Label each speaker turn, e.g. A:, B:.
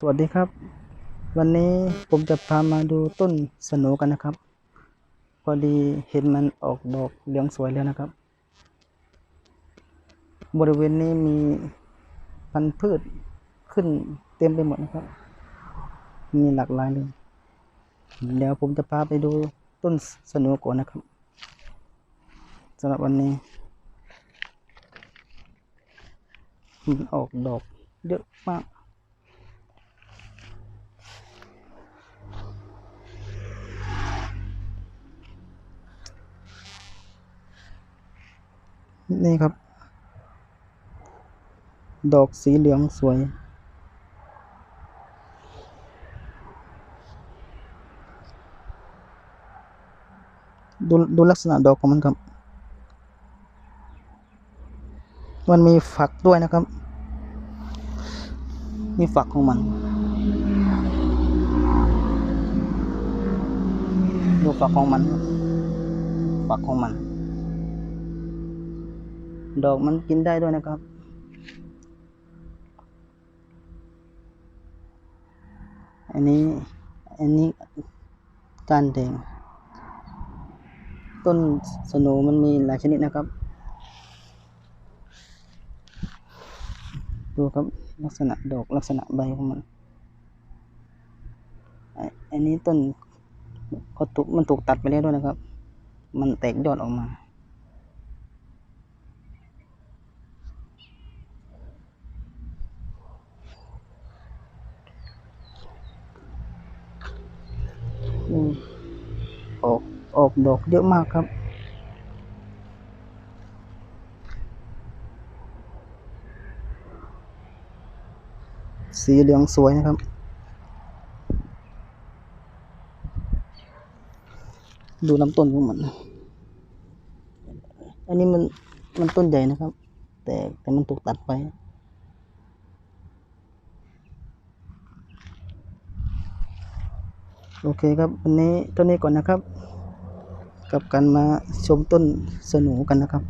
A: สวัสดีครับ วันนี้ผมจะพามาดูต้นสโหนกันนะครับ พอดีเห็นมันออกดอกเหลืองสวยแล้วนะครับ บริเวณนี้มีพันธุ์พืชขึ้นเต็มไปหมดนะครับ มีหลากหลายเลย เดี๋ยวผมจะพาไปดูต้นสโหนก่อนนะครับสำหรับวันนี้มันออกดอกเยอะมาก นี่ครับ ดอกสีเหลืองสวย ดูดูลักษณะดอกของมันครับ มันมีฝักด้วยนะครับ มีฝักของมัน ดูฝักของมัน ฝักของมัน ดอกมันกินได้ด้วยนะครับ อันนี้ อันนี้กานแดงต้นสโหนมันมีหลายชนิดนะครับ ดูครับลักษณะดอกลักษณะใบของมันอ้อันนี้ต้นก็ถูกมันถูกตัดไปแล้วด้วยนะครับ มันแตกยอดออกมา อืมออกออ กดอกเยอะมากครับ สีเหลืองสวยนะครับ ดูลำต้นของมัน อันนี้มันมันต้นใหญ่นะครับ แต่แต่มันถูกตัดไปโอเคครับ วันนี้เท่านี้ก่อนนะครับ กับการมาชมต้นสนูกันนะครับ